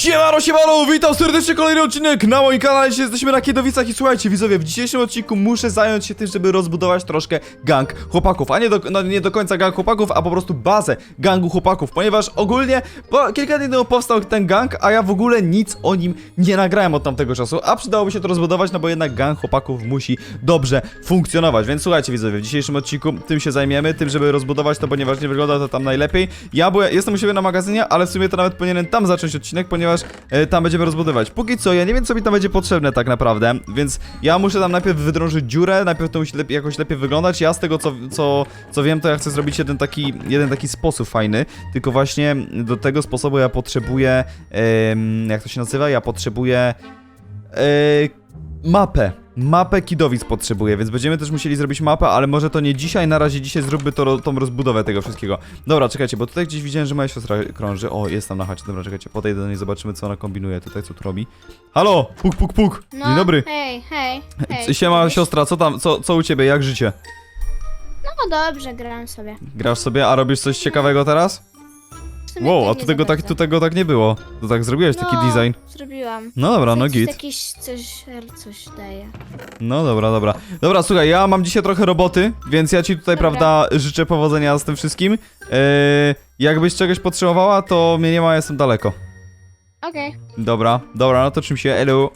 Siemano, siemano, witam serdecznie kolejny odcinek na moim kanale, dzisiaj jesteśmy na Kiedowicach i słuchajcie widzowie, w dzisiejszym odcinku muszę zająć się tym, żeby rozbudować troszkę gang chłopaków, a nie do, no, nie do końca gang chłopaków, a po prostu bazę gangu chłopaków, ponieważ ogólnie po, kilka dni temu powstał ten gang, a ja w ogóle nic o nim nie nagrałem od tamtego czasu, a przydałoby się to rozbudować, no bo jednak gang chłopaków musi dobrze funkcjonować, więc słuchajcie widzowie, w dzisiejszym odcinku tym się zajmiemy, tym, żeby rozbudować to, ponieważ nie wygląda to tam najlepiej. Ja byłem, jestem u siebie na magazynie, ale w sumie to nawet powinienem tam zacząć odcinek, ponieważ e, tam będziemy rozbudować. Póki co, ja nie wiem, co mi tam będzie potrzebne tak naprawdę, więc ja muszę tam najpierw wydrążyć dziurę, najpierw to musi lepiej, jakoś lepiej wyglądać. Ja z tego, co, co, co wiem, to ja chcę zrobić jeden taki, jeden taki sposób fajny, tylko właśnie do tego sposobu ja potrzebuję, jak to się nazywa? Ja potrzebuję e, mapę. Mapę kidowic potrzebuję, więc będziemy też musieli zrobić mapę, ale może to nie dzisiaj, na razie dzisiaj zróbmy to, tą rozbudowę tego wszystkiego. Dobra, czekajcie, bo tutaj gdzieś widziałem, że moja siostra krąży. O, jest tam na chacie, dobra, czekajcie, podejdę do niej, zobaczymy co ona kombinuje tutaj, co tu robi. Halo, puk, puk, puk, No, dzień dobry. Hej, hej, hej. Siema Widzisz? siostra, co tam, co, co u ciebie, jak życie? No dobrze, gram sobie. Grasz sobie, a robisz coś ciekawego teraz? Wow, a tu tego, tak, tu tego tak nie było. To tak zrobiłeś, taki No, design. Zrobiłam. No dobra, no git. Jakiś coś, coś daje. No dobra, dobra. Dobra, słuchaj, ja mam dzisiaj trochę roboty, więc ja ci tutaj, Dobra. prawda, życzę powodzenia z tym wszystkim. Eee, jakbyś czegoś potrzebowała, to mnie nie ma, jestem daleko. Okej, Dobra, dobra, no to czym się, elu.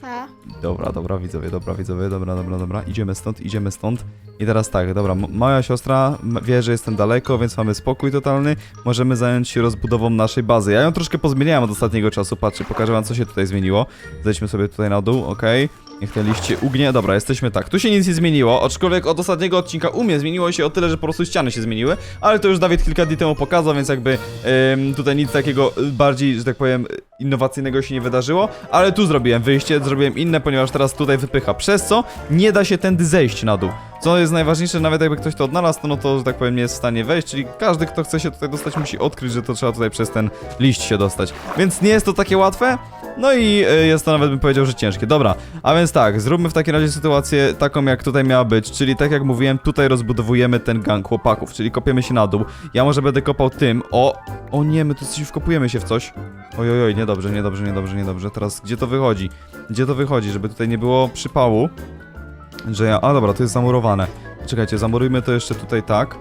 pa. Dobra, dobra, widzowie, dobra, widzowie, dobra, dobra, dobra. Idziemy stąd, idziemy stąd. I teraz tak, dobra, moja siostra wie, że jestem daleko, więc mamy spokój totalny. Możemy zająć się rozbudową naszej bazy. Ja ją troszkę pozmieniałem od ostatniego czasu, patrzcie, pokażę wam, co się tutaj zmieniło. Zejdźmy sobie tutaj na dół, okej. Niech te liście ugnie. Dobra, jesteśmy tak. Tu się nic nie zmieniło, aczkolwiek od ostatniego odcinka u mnie zmieniło się o tyle, że po prostu ściany się zmieniły, ale to już Dawid kilka dni temu pokazał, więc jakby em, tutaj nic takiego y, bardziej, że tak powiem, innowacyjnego się nie wydarzyło, ale tu zrobiłem wyjście, zrobiłem inne, ponieważ teraz tutaj wypycha, przez co nie da się tędy zejść na dół. Co jest najważniejsze, nawet jakby ktoś to odnalazł, to no to, że tak powiem, nie jest w stanie wejść, czyli każdy, kto chce się tutaj dostać, musi odkryć, że to trzeba tutaj przez ten liść się dostać. Więc nie jest to takie łatwe, no i y, jest to nawet bym powiedział, że ciężkie. Dobra, a więc tak, zróbmy w takim razie sytuację taką, jak tutaj miała być, czyli tak jak mówiłem, tutaj rozbudowujemy ten gang chłopaków, czyli kopiemy się na dół. Ja może będę kopał tym. O, o nie, my tu coś wkopujemy się w coś. Oj, oj, oj, niedobrze, niedobrze, niedobrze, niedobrze. Teraz gdzie to wychodzi? Gdzie to wychodzi, żeby tutaj nie było przypału? Że ja. A dobra, to jest zamurowane. Czekajcie, zamurujmy to jeszcze tutaj tak.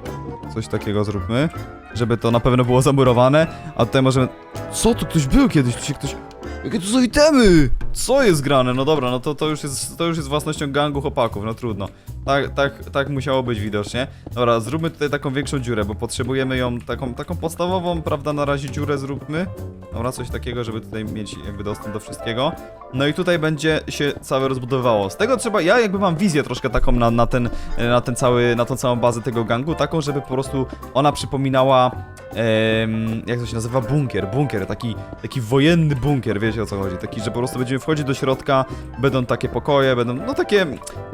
Coś takiego zróbmy. Żeby to na pewno było zamurowane. A tutaj możemy. Co tu ktoś był kiedyś? Tu się ktoś. Jakie tu są itemy? Co jest grane? No dobra, no to, to, już jest, to już jest własnością gangu chłopaków, no trudno. Tak, tak, tak musiało być widocznie. Dobra, zróbmy tutaj taką większą dziurę, bo potrzebujemy ją, taką, taką podstawową, prawda, na razie dziurę zróbmy. Dobra, coś takiego, żeby tutaj mieć jakby dostęp do wszystkiego. No i tutaj będzie się całe rozbudowało. Z tego trzeba, ja jakby mam wizję troszkę taką na, na, ten, na ten cały, na tą całą bazę tego gangu, taką, żeby po prostu ona przypominała, jak to się nazywa, bunkier, bunkier, taki, taki wojenny bunkier, wiecie o co chodzi, taki, że po prostu będziemy wchodzić do środka, będą takie pokoje, będą, no takie,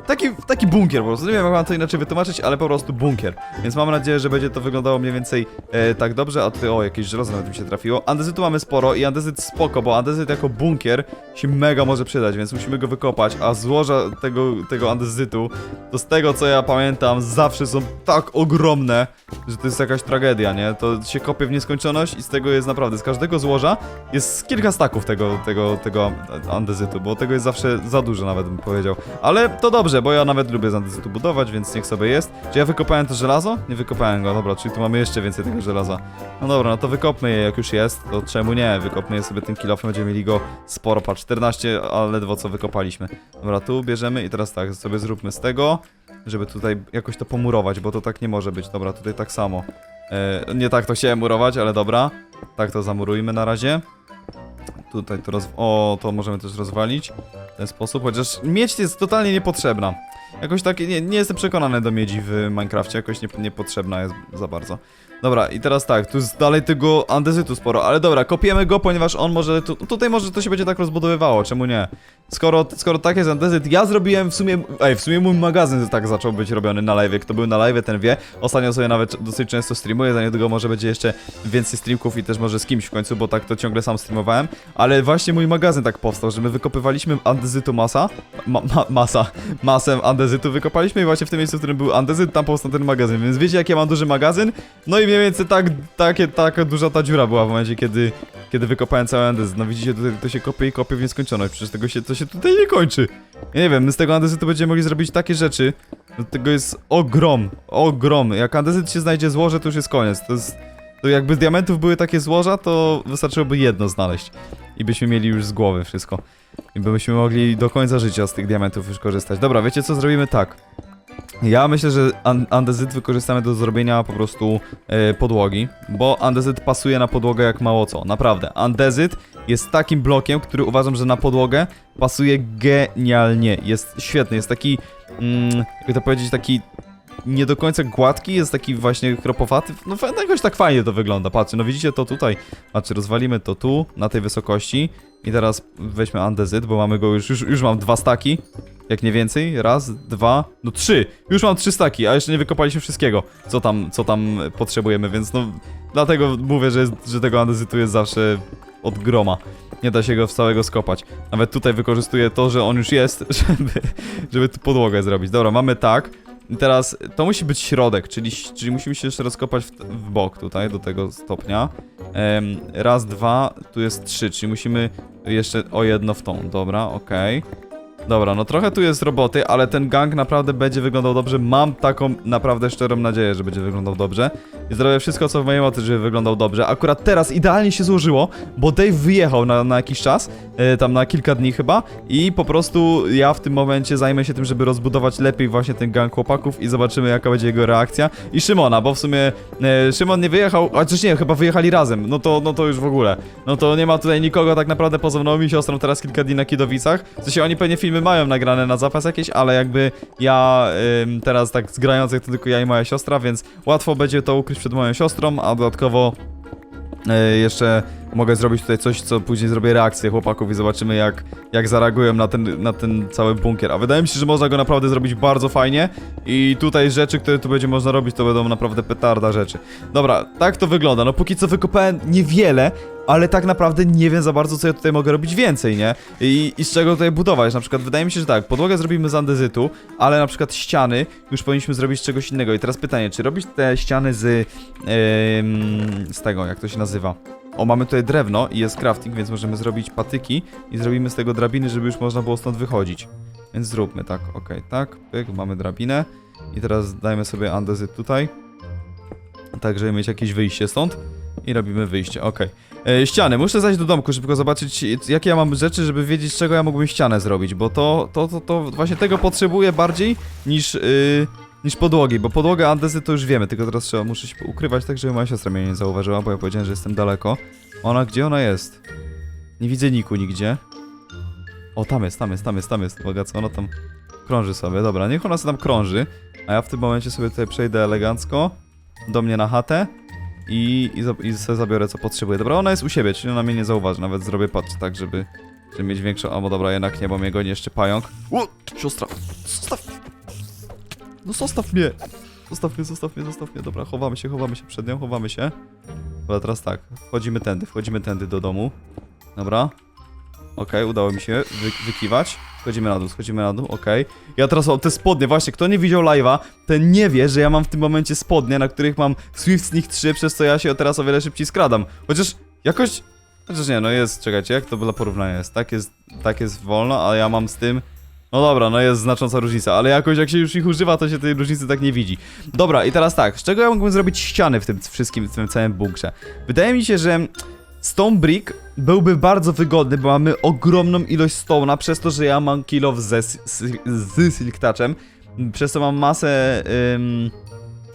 taki, taki bunkier po prostu, nie wiem jak mam to inaczej wytłumaczyć, ale po prostu bunkier, więc mam nadzieję, że będzie to wyglądało mniej więcej e, tak dobrze, a tutaj, o, jakieś żelazo nawet mi się trafiło, andezytu mamy sporo i andezyt spoko, bo andezyt jako bunkier się mega może przydać, więc musimy go wykopać, a złoża tego, tego andezytu, to z tego co ja pamiętam, zawsze są tak ogromne, że to jest jakaś tragedia, nie? To się kopie w nieskończoność i z tego jest naprawdę, z każdego złoża jest kilka staków tego, tego, tego andezytu, bo tego jest zawsze za dużo nawet bym powiedział. Ale to dobrze, bo ja nawet lubię z andezytu budować, więc niech sobie jest. Czy ja wykopałem to żelazo? Nie wykopałem go, dobra, czyli tu mamy jeszcze więcej tego żelaza. No dobra, no to wykopmy je jak już jest, to czemu nie? Wykopmy je sobie tym kilofem, będziemy mieli go sporo, patrz, 14, a ledwo co wykopaliśmy. Dobra, tu bierzemy i teraz tak, sobie zróbmy z tego, żeby tutaj jakoś to pomurować, bo to tak nie może być. Dobra, tutaj tak samo. E, nie tak to chciałem murować, ale dobra. Tak to zamurujmy na razie. Tutaj to roz... O, to możemy też rozwalić w ten sposób, chociaż miedź jest totalnie niepotrzebna. Jakoś tak, nie, nie jestem przekonany do miedzi w Minecrafcie, jakoś nie, niepotrzebna jest za bardzo. Dobra, i teraz tak, tu jest dalej tego andezytu sporo, ale dobra, kopiemy go, ponieważ on może, tu, tutaj może to się będzie tak rozbudowywało, czemu nie? Skoro, skoro tak jest andezyt, ja zrobiłem w sumie, ej, w sumie mój magazyn tak zaczął być robiony na live, kto był na live, ten wie. Ostatnio sobie nawet dosyć często streamuję, za niedługo może będzie jeszcze więcej streamków i też może z kimś w końcu, bo tak to ciągle sam streamowałem, ale właśnie mój magazyn tak powstał, że my wykopywaliśmy andezytu masa, ma, ma, masa, masę andezytu andezytu wykopaliśmy i właśnie w tym miejscu, w którym był andezyt, tam powstał ten magazyn, więc wiecie jaki ja mam duży magazyn? No i mniej więcej tak, takie, taka duża ta dziura była w momencie, kiedy, kiedy wykopałem cały andezyt. No widzicie, tutaj to się kopie i kopie w nieskończoność, przecież tego się, to się tutaj nie kończy. Ja nie wiem, my z tego andezytu będziemy mogli zrobić takie rzeczy, no tego jest ogrom, ogrom. Jak andezyt się znajdzie złoże, to już jest koniec. To jest, to jakby z diamentów były takie złoża, to wystarczyłoby jedno znaleźć. I byśmy mieli już z głowy wszystko. I byśmy mogli do końca życia z tych diamentów już korzystać. Dobra, wiecie co? Zrobimy tak. Ja myślę, że an andezyt wykorzystamy do zrobienia po prostu e, podłogi, bo andezyt pasuje na podłogę jak mało co. Naprawdę. Andezyt jest takim blokiem, który uważam, że na podłogę pasuje genialnie. Jest świetny, jest taki, mm, jakby to powiedzieć, taki nie do końca gładki, jest taki właśnie chropowaty. No jakoś tak fajnie to wygląda. Patrzcie, no widzicie to tutaj. Patrzcie, rozwalimy to tu, na tej wysokości. I teraz weźmy andezyt, bo mamy go już, już, już mam dwa staki. Jak nie więcej. Raz, dwa, no trzy. Już mam trzy staki, a jeszcze nie wykopaliśmy wszystkiego, co tam, co tam potrzebujemy, więc no... Dlatego mówię, że, że tego andezytu jest zawsze od groma. Nie da się go całego skopać. Nawet tutaj wykorzystuję to, że on już jest, żeby, żeby tu podłogę zrobić. Dobra, mamy tak. I teraz to musi być środek, czyli, czyli musimy się jeszcze rozkopać w, w bok tutaj, do tego stopnia. Raz, dwa, tu jest trzy, czyli musimy jeszcze o jedno w tą. Dobra, okej. Dobra, no trochę tu jest roboty, ale ten gang naprawdę będzie wyglądał dobrze. Mam taką naprawdę szczerą nadzieję, że będzie wyglądał dobrze. I zrobię wszystko, co w mojej mocy, żeby wyglądał dobrze. Akurat teraz idealnie się złożyło, bo Dave wyjechał na, na jakiś czas, e, tam na kilka dni chyba, i po prostu ja w tym momencie zajmę się tym, żeby rozbudować lepiej właśnie ten gang chłopaków i zobaczymy, jaka będzie jego reakcja. I Szymona, bo w sumie e, Szymon nie wyjechał, a coś nie, chyba wyjechali razem. No to, no to już w ogóle. No to nie ma tutaj nikogo tak naprawdę poza mną i siostrą teraz kilka dni na Kidowicach. W sensie oni pewnie filmy mają nagrane na zapas jakieś, ale jakby ja teraz tak z grających to tylko ja i moja siostra, więc łatwo będzie to ukryć przed moją siostrą, a dodatkowo e, jeszcze mogę zrobić tutaj coś, co później zrobię reakcję chłopaków i zobaczymy jak, jak zareagują na ten, na ten cały bunkier. A wydaje mi się, że można go naprawdę zrobić bardzo fajnie i tutaj rzeczy, które tu będzie można robić, to będą naprawdę petarda rzeczy. Dobra, tak to wygląda. No póki co wykopałem niewiele, ale tak naprawdę nie wiem za bardzo, co ja tutaj mogę robić więcej, nie? I, i z czego tutaj budować. Na przykład wydaje mi się, że tak, podłogę zrobimy z andezytu, ale na przykład ściany już powinniśmy zrobić z czegoś innego. I teraz pytanie, czy robić te ściany z, em, z tego, jak to się nazywa? O, mamy tutaj drewno i jest crafting, więc możemy zrobić patyki i zrobimy z tego drabiny, żeby już można było stąd wychodzić. Więc zróbmy tak, okej, tak, pyk, mamy drabinę i teraz dajmy sobie andezyt tutaj, tak żeby mieć jakieś wyjście stąd i robimy wyjście, okej. E, Ściany, muszę zajść do domku, szybko zobaczyć jakie ja mam rzeczy, żeby wiedzieć z czego ja mógłbym ścianę zrobić, bo to, to, to, to właśnie tego potrzebuję bardziej niż, yy, niż podłogi, bo podłogę andezy to już wiemy, tylko teraz trzeba, muszę się ukrywać tak, żeby moja siostra mnie nie zauważyła, bo ja powiedziałem, że jestem daleko. Ona, gdzie ona jest? Nie widzę niku nigdzie. O, tam jest, tam jest, tam jest, tam jest, uwaga, co ona tam krąży sobie, dobra, niech ona sobie tam krąży, a ja w tym momencie sobie tutaj przejdę elegancko do mnie na chatę i, i, i sobie zabiorę co potrzebuję. Dobra, ona jest u siebie, czyli ona mnie nie zauważy, nawet zrobię patrz tak, żeby, żeby mieć większą, albo dobra, jednak nie, bo mnie goni jeszcze pająk. O, siostra, zostaw no zostaw mnie! Zostaw mnie, zostaw mnie, zostaw mnie. Dobra, chowamy się, chowamy się przed nią, chowamy się. Dobra, teraz tak, wchodzimy tędy, wchodzimy tędy do domu. Dobra. Okej, udało mi się wy wykiwać. Schodzimy na dół, schodzimy na dół, okej. Ja teraz mam te spodnie, właśnie, kto nie widział live'a, ten nie wie, że ja mam w tym momencie spodnie, na których mam Swift Sneak 3, przez co ja się teraz o wiele szybciej skradam. Chociaż jakoś... Chociaż nie, no jest, czekajcie, jak to dla porównania jest? Tak jest, tak jest wolno, a ja mam z tym... No dobra, no jest znacząca różnica, ale jakoś jak się już ich używa, to się tej różnicy tak nie widzi. Dobra, i teraz tak, z czego ja mógłbym zrobić ściany w tym wszystkim, w tym całym bunkrze? Wydaje mi się, że Stone Brick byłby bardzo wygodny, bo mamy ogromną ilość stone'a, przez to, że ja mam kill ze, z, z Silk Touchem, przez to mam masę, ym,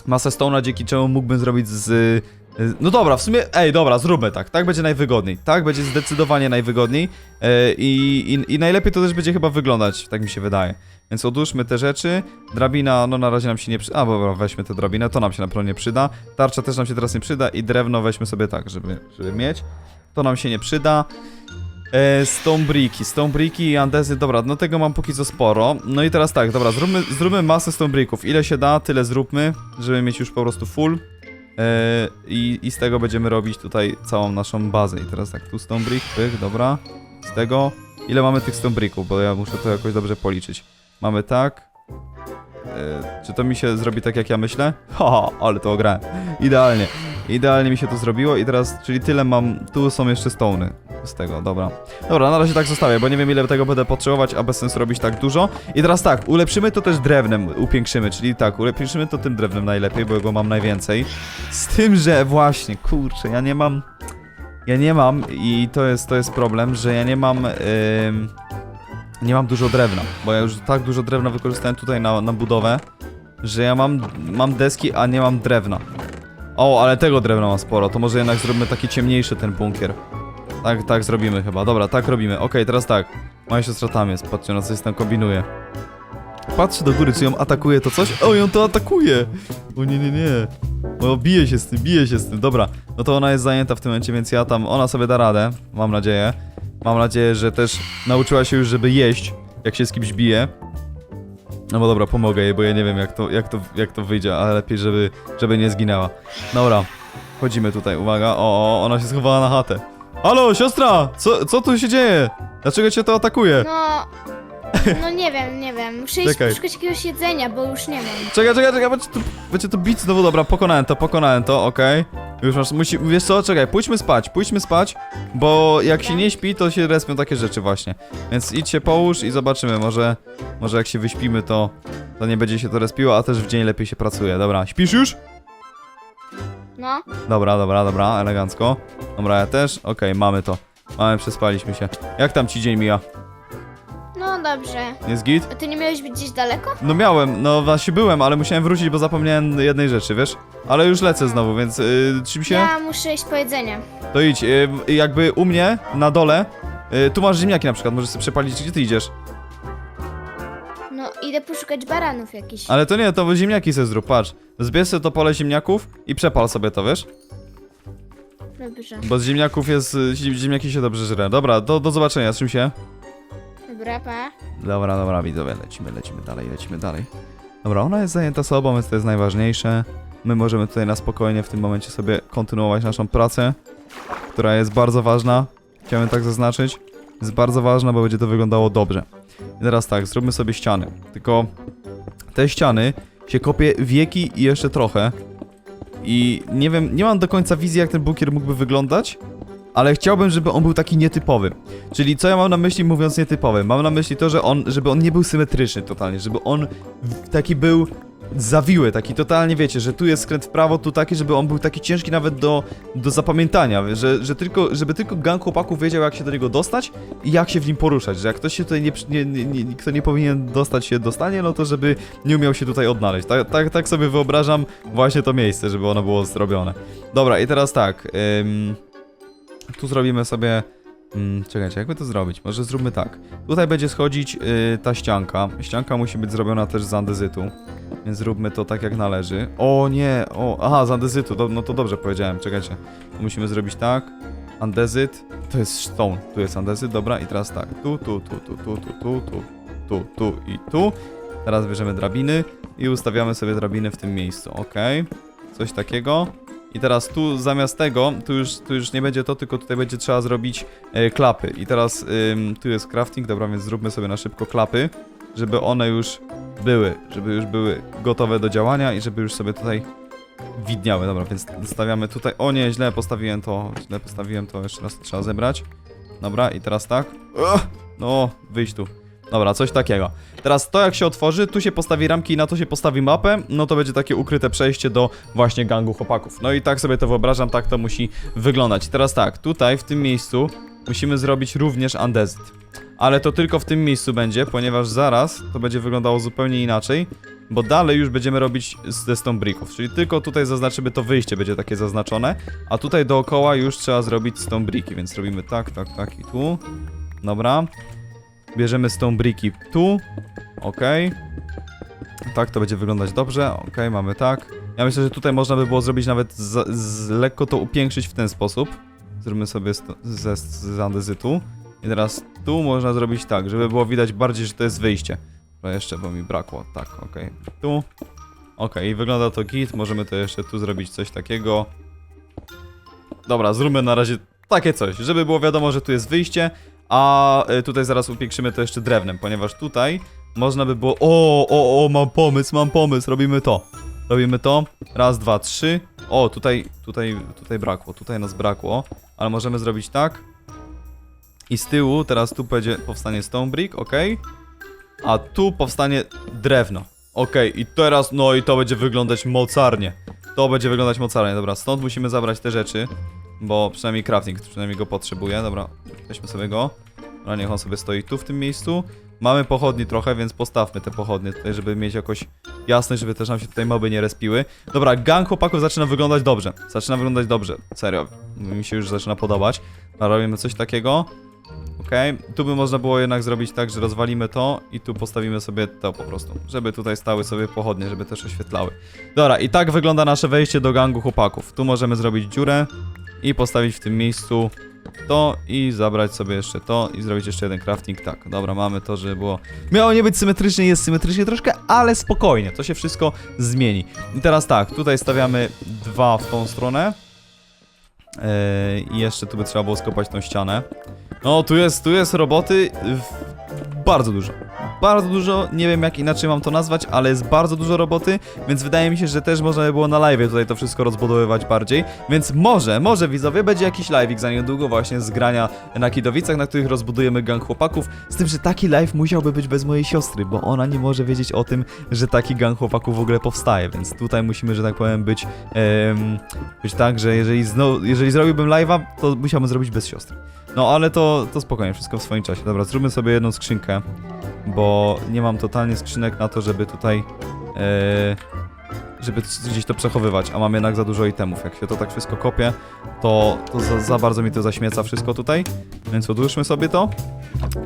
masę stone'a, dzięki czemu mógłbym zrobić z... No dobra, w sumie, ej, dobra, zróbmy tak, tak będzie najwygodniej, tak będzie zdecydowanie najwygodniej yy, i, i najlepiej to też będzie chyba wyglądać, tak mi się wydaje. Więc odłóżmy te rzeczy, drabina, no na razie nam się nie przyda, a dobra, weźmy tę drabinę, to nam się na pewno nie przyda, tarcza też nam się teraz nie przyda i drewno weźmy sobie tak, żeby, żeby mieć, to nam się nie przyda. E, stone bricki i andezy, dobra, no tego mam póki co sporo. No i teraz tak, dobra, zróbmy, zróbmy masę stone bricków. Ile się da, tyle zróbmy, żeby mieć już po prostu full. E, i, I z tego będziemy robić tutaj całą naszą bazę. I teraz tak, tu stone brick, pyk, dobra. Z tego, ile mamy tych stone bricków, bo ja muszę to jakoś dobrze policzyć. Mamy tak, E, czy to mi się zrobi tak, jak ja myślę? Haha, ale to grałem. Idealnie. Idealnie mi się to zrobiło i teraz, czyli tyle mam, tu są jeszcze stony z tego, dobra. Dobra, na razie tak zostawię, bo nie wiem ile tego będę potrzebować, a bez sensu robić tak dużo. I teraz tak, ulepszymy to też drewnem, upiększymy, czyli tak, ulepszymy to tym drewnem najlepiej, bo go mam najwięcej. Z tym, że właśnie, kurczę, ja nie mam... Ja nie mam i to jest, to jest problem, że ja nie mam... ym, nie mam dużo drewna, bo ja już tak dużo drewna wykorzystałem tutaj na, na budowę, że ja mam, mam deski, a nie mam drewna. O, ale tego drewna mam sporo, to może jednak zrobimy taki ciemniejszy ten bunkier. Tak, tak zrobimy chyba. Dobra, tak robimy. Okej, teraz tak. Moja siostra tam jest, patrzcie na coś tam kombinuje. Patrzy do góry, czy ją atakuje to coś? O, ją to atakuje! O nie, nie, nie. O, bije się z tym, bije się z tym. Dobra, no to ona jest zajęta w tym momencie, więc ja tam, ona sobie da radę, mam nadzieję. Mam nadzieję, że też nauczyła się już, żeby jeść, jak się z kimś bije. No bo dobra, pomogę jej, bo ja nie wiem jak to, jak to, jak to wyjdzie, ale lepiej, żeby, żeby nie zginęła. Dobra, wchodzimy tutaj, uwaga, o, o, ona się schowała na chatę. Halo, siostra! Co, co tu się dzieje? Dlaczego cię to atakuje? No... No nie wiem, nie wiem. Muszę iść Czekaj. poszukać jakiegoś jedzenia, bo już nie mam. Czekaj, czekaj, czekaj, będzie to, będzie to bić znowu, dobra, pokonałem to, pokonałem to, okej. Już masz, musi, wiesz co, czekaj, pójdźmy spać, pójdźmy spać, bo jak się nie śpi, to się respią takie rzeczy właśnie. Więc idź się połóż i zobaczymy, może, może jak się wyśpimy, to, to nie będzie się to respiło, a też w dzień lepiej się pracuje. Dobra, śpisz już? No, Dobra, dobra, dobra, elegancko. Dobra, ja też, okej, mamy to. Mamy, przespaliśmy się. Jak tam ci dzień mija? No dobrze. Jest git? A ty nie miałeś być gdzieś daleko? No miałem, no właśnie byłem, ale musiałem wrócić, bo zapomniałem jednej rzeczy, wiesz? Ale już lecę znowu, więc yy, czym się? Ja muszę iść po jedzenie. To idź, y, jakby u mnie, na dole, y, tu masz ziemniaki na przykład, możesz sobie przepalić, gdzie ty idziesz? No, idę poszukać baranów jakichś. Ale to nie, to ziemniaki sobie zrób, patrz. Zbierz sobie to pole ziemniaków i przepal sobie to, wiesz? Dobrze. Bo z ziemniaków jest, y, zi- ziemniaki się dobrze żre. Dobra, do, do zobaczenia, z czym się? Dobra, pa. Dobra, dobra, widzowie, lecimy, lecimy dalej, lecimy dalej. Dobra, ona jest zajęta sobą, więc to jest najważniejsze. My możemy tutaj na spokojnie w tym momencie sobie kontynuować naszą pracę, która jest bardzo ważna. Chciałem tak zaznaczyć. Jest bardzo ważna, bo będzie to wyglądało dobrze. I teraz tak, zróbmy sobie ściany. Tylko te ściany się kopie wieki i jeszcze trochę. I nie wiem, nie mam do końca wizji, jak ten bunkier mógłby wyglądać, ale chciałbym, żeby on był taki nietypowy. Czyli co ja mam na myśli mówiąc nietypowy? Mam na myśli to, że on, żeby on nie był symetryczny totalnie, żeby on taki był zawiły, taki totalnie wiecie, że tu jest skręt w prawo, tu taki, żeby on był taki ciężki nawet do, do zapamiętania, że, że tylko, żeby tylko gang chłopaków wiedział jak się do niego dostać i jak się w nim poruszać, że jak ktoś się tutaj nie, nie, nie, nie kto nie powinien dostać się dostanie, no to żeby nie umiał się tutaj odnaleźć. Tak, tak, tak sobie wyobrażam właśnie to miejsce, żeby ono było zrobione. Dobra, i teraz tak, ym, tu zrobimy sobie Mm, czekajcie, jak by to zrobić? Może zróbmy tak. Tutaj będzie schodzić y, ta ścianka. Ścianka musi być zrobiona też z andezytu. Więc zróbmy to tak jak należy. O nie, o, aha, z andezytu, do, no to dobrze powiedziałem, czekajcie. To musimy zrobić tak. Andezyt, to jest stone, tu jest andezyt, dobra, i teraz tak. Tu, tu, tu, tu, tu, tu, tu, tu, tu, tu i tu. Teraz bierzemy drabiny i ustawiamy sobie drabiny w tym miejscu, ok. Coś takiego. I teraz tu zamiast tego, tu już, tu już nie będzie to, tylko tutaj będzie trzeba zrobić e, klapy. I teraz tu jest crafting, dobra, więc zróbmy sobie na szybko klapy, żeby one już były, żeby już były gotowe do działania i żeby już sobie tutaj widniały. Dobra, więc stawiamy tutaj. O nie, źle postawiłem to, źle postawiłem to, jeszcze raz trzeba zebrać. Dobra, i teraz tak. No, wyjść tu. Dobra, coś takiego. Teraz to jak się otworzy, tu się postawi ramki i na to się postawi mapę, no to będzie takie ukryte przejście do właśnie gangu chłopaków. No i tak sobie to wyobrażam, tak to musi wyglądać. Teraz tak, tutaj w tym miejscu musimy zrobić również andezyt. Ale to tylko w tym miejscu będzie, ponieważ zaraz to będzie wyglądało zupełnie inaczej, bo dalej już będziemy robić ze stone bricków, czyli tylko tutaj zaznaczymy to wyjście, będzie takie zaznaczone, a tutaj dookoła już trzeba zrobić stone bricki, więc robimy tak, tak, tak i tu. Dobra. Bierzemy stone bricki tu. Ok. Tak, to będzie wyglądać dobrze. Ok, mamy tak. Ja myślę, że tutaj można by było zrobić nawet z, z lekko to upiększyć w ten sposób. Zróbmy sobie ze, z andezytu. I teraz tu można zrobić tak, żeby było widać bardziej, że to jest wyjście. To jeszcze, bo mi brakło. Tak, ok. Tu. Ok, i wygląda to git. Możemy to jeszcze tu zrobić coś takiego. Dobra, zróbmy na razie takie coś, żeby było wiadomo, że tu jest wyjście, a y, tutaj zaraz upiększymy to jeszcze drewnem, ponieważ tutaj można by było... O, o, o, mam pomysł, mam pomysł, robimy to. Robimy to. Raz, dwa, trzy. O, tutaj, tutaj, tutaj brakło, tutaj nas brakło. Ale możemy zrobić tak. I z tyłu, teraz tu będzie, powstanie stone brick, ok. A tu powstanie drewno. Ok, i teraz, no i to będzie wyglądać mocarnie. To będzie wyglądać mocarnie, dobra, stąd musimy zabrać te rzeczy. Bo przynajmniej crafting, przynajmniej go potrzebuje. Dobra, weźmy sobie go. Dobra, niech on sobie stoi tu w tym miejscu. Mamy pochodni trochę, więc postawmy te pochodnie tutaj, żeby mieć jakoś jasność, żeby też nam się tutaj moby nie respiły. Dobra, gang chłopaków zaczyna wyglądać dobrze. Zaczyna wyglądać dobrze, serio. Mi się już zaczyna podobać. Dobra, robimy coś takiego. Okej, tu by można było jednak zrobić tak, że rozwalimy to i tu postawimy sobie to po prostu, żeby tutaj stały sobie pochodnie, żeby też oświetlały. Dobra, i tak wygląda nasze wejście do gangu chłopaków. Tu możemy zrobić dziurę i postawić w tym miejscu to i zabrać sobie jeszcze to i zrobić jeszcze jeden crafting. Tak, dobra, mamy to, żeby było... Miało nie być symetrycznie, jest symetrycznie troszkę, ale spokojnie, to się wszystko zmieni. I teraz tak, tutaj stawiamy dwa w tą stronę. Yy, I jeszcze tu by trzeba było skopać tą ścianę. No, tu jest, tu jest roboty bardzo dużo. Bardzo dużo, nie wiem jak inaczej mam to nazwać, ale jest bardzo dużo roboty, więc wydaje mi się, że też można by było na live tutaj to wszystko rozbudowywać bardziej, więc może, może widzowie, będzie jakiś live'ik za niedługo właśnie z grania na Kidowicach, na których rozbudujemy gang chłopaków, z tym, że taki live musiałby być bez mojej siostry, bo ona nie może wiedzieć o tym, że taki gang chłopaków w ogóle powstaje, więc tutaj musimy, że tak powiem, być, być tak, że jeżeli, znowu, jeżeli zrobiłbym live'a, to musiałbym zrobić bez siostry. No ale to, to spokojnie, wszystko w swoim czasie. Dobra, zróbmy sobie jedną skrzynkę, bo nie mam totalnie skrzynek na to, żeby tutaj, e, żeby gdzieś to przechowywać, a mam jednak za dużo itemów. Jak się to tak wszystko kopie, to, to za, za bardzo mi to zaśmieca wszystko tutaj, więc odłóżmy sobie to.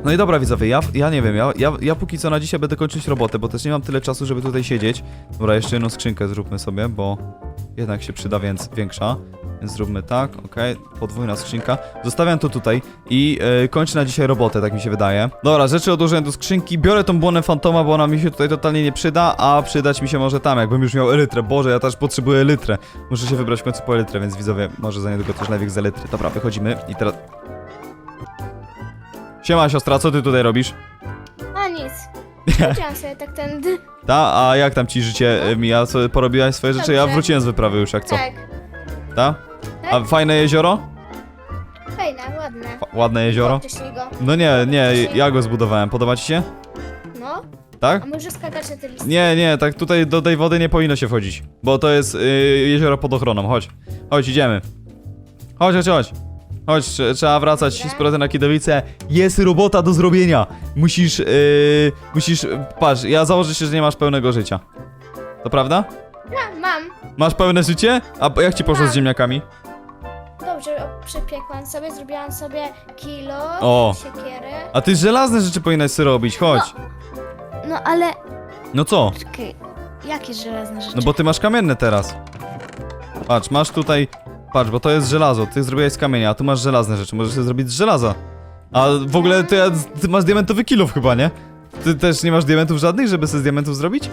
No i dobra widzowie, ja, ja nie wiem, ja, ja, ja póki co na dzisiaj będę kończyć robotę, bo też nie mam tyle czasu, żeby tutaj siedzieć. Dobra, jeszcze jedną skrzynkę zróbmy sobie, bo jednak się przyda więc większa. Więc zróbmy tak, ok, podwójna skrzynka. Zostawiam to tutaj i yy, kończę na dzisiaj robotę, tak mi się wydaje. Dobra, rzeczy odłożyłem do skrzynki, biorę tą błonę fantoma, bo ona mi się tutaj totalnie nie przyda, a przydać mi się może tam, jakbym już miał elytrę. Boże, ja też potrzebuję elytrę. Muszę się wybrać w końcu po elytrę, więc widzowie, może za niedługo też lewiek z elytry. Dobra, wychodzimy i teraz... Siema siostra, co ty tutaj robisz? A nic. Chodziłam sobie tak tędy. Ta, a jak tam ci życie y, mija? Co, porobiłaś swoje rzeczy? Ja Dobrze. wróciłem z wyprawy już, jak co? Tak. Ta? A fajne jezioro? Fajne, ładne. Fa- ładne jezioro? Go. No nie, nie, ja go zbudowałem. Podoba ci się? No, Tak? a może skakać na te listy? Nie, nie, tak tutaj do tej wody nie powinno się wchodzić. Bo to jest y, jezioro pod ochroną. Chodź. Chodź, idziemy. Chodź, chodź, chodź. Chodź, trze- trzeba wracać Dobra. z powrotem na Kidowice. Jest robota do zrobienia. Musisz, y, musisz, patrz, ja założę się, że nie masz pełnego życia. To prawda? Ja, mam. Masz pełne życie? A jak ci poszło z Mam. ziemniakami? Dobrze, o, przypiekłam sobie, zrobiłam sobie kilo, O. siekierę. A ty żelazne rzeczy powinnaś sobie robić, chodź. No ale... No co? Czekaj, jakie żelazne rzeczy? No bo ty masz kamienne teraz. Patrz, masz tutaj. Patrz, bo to jest żelazo. Ty zrobiłeś z kamienia, a tu masz żelazne rzeczy. Możesz sobie zrobić z żelaza. A w ogóle ty, ty masz diamentowy kilof chyba, nie? Ty też nie masz diamentów żadnych, żeby sobie z diamentów zrobić?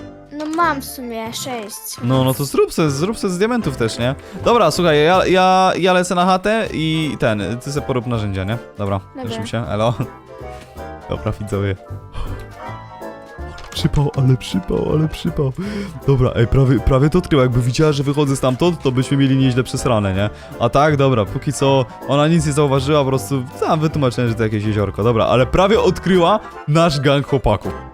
Mam w sumie sześć. No, no to zrób se, zrób se z diamentów też, nie? Dobra, słuchaj, ja, ja, ja lecę na chatę i ten, ty sobie porób narzędzia, nie? Dobra, Dobra. ruszymy się, elo. Dobra, widzowie. Przypał, ale przypał, ale przypał. Dobra, ej, prawie, prawie to odkryła. Jakby widziała, że wychodzę stamtąd, to byśmy mieli nieźle przesrane, nie? A tak, dobra, póki co ona nic nie zauważyła, po prostu sam wytłumaczyłem, że to jakieś jeziorko. Dobra, ale prawie odkryła nasz gang chłopaków.